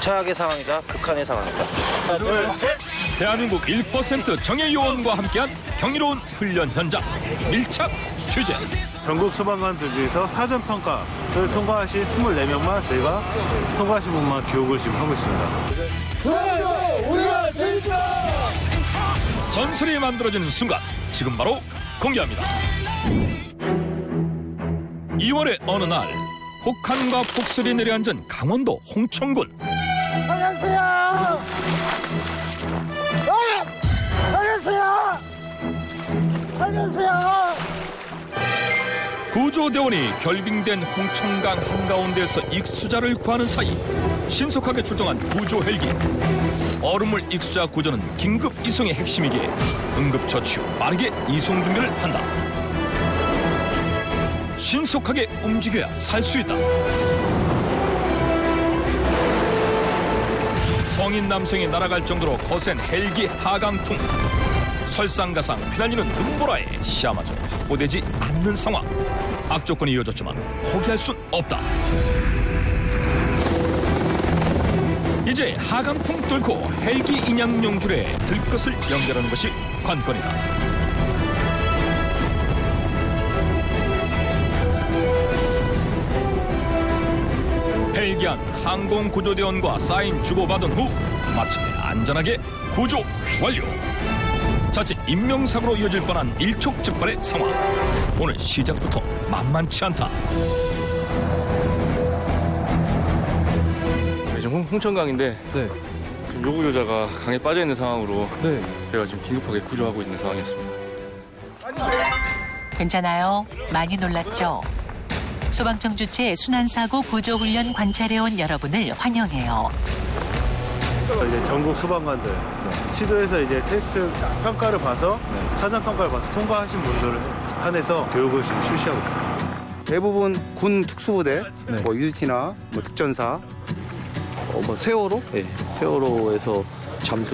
최악의 상황이자 극한의 상황입니다. 대한민국 1% 정예 요원과 함께한 경이로운 훈련 현장 밀착 취재. 전국 소방관들 중에서 사전 평가를 통과하신 24명만 저희가 통과하신 분만 교육을 지금 하고 있습니다. 전설이 만들어지는 순간 지금 바로 공개합니다. 2월의 어느 날 혹한과 폭설이 내려앉은 강원도 홍천군 안녕하세요. 아! 안녕하세요. 안녕하세요. 구조대원이 결빙된 홍천강 한가운데에서 익수자를 구하는 사이 신속하게 출동한 구조 헬기 얼음물 익수자 구조는 긴급 이송의 핵심이기에 응급처치 후 빠르게 이송 준비를 한다 신속하게 움직여야 살 수 있다 성인 남성이 날아갈 정도로 거센 헬기 하강풍. 설상가상 휘날리는 눈보라에 시야마저 확보되지 않는 상황. 악조건이 이어졌지만 포기할 순 없다. 이제 하강풍 뚫고 헬기 인양용 줄에 들것을 연결하는 것이 관건이다 헬기안 항공구조대원과 사인 주고받은 후 마침내 안전하게 구조 완료 자칫 인명사고로 이어질 뻔한 일촉즉발의 상황 오늘 시작부터 만만치 않다 네, 지금 홍- 홍천강인데 네. 지금 요구 여자가 강에 빠져 있는 상황으로 네. 제가 지금 긴급하게 구조하고 있는 상황이었습니다. 괜찮아요. 많이 놀랐죠? 소방청 주최 순환사고 구조훈련 관찰해온 여러분을 환영해요. 이제 전국 소방관들 시도에서 이제 테스트 평가를 봐서 사전 평가를 봐서 통과하신 분들을 한해서 교육을 지금 실시하고 있습니다. 대부분 군 특수부대, 뭐 UT나 뭐 특전사, 어, 뭐 세월호? 예, 세월호에서 잠수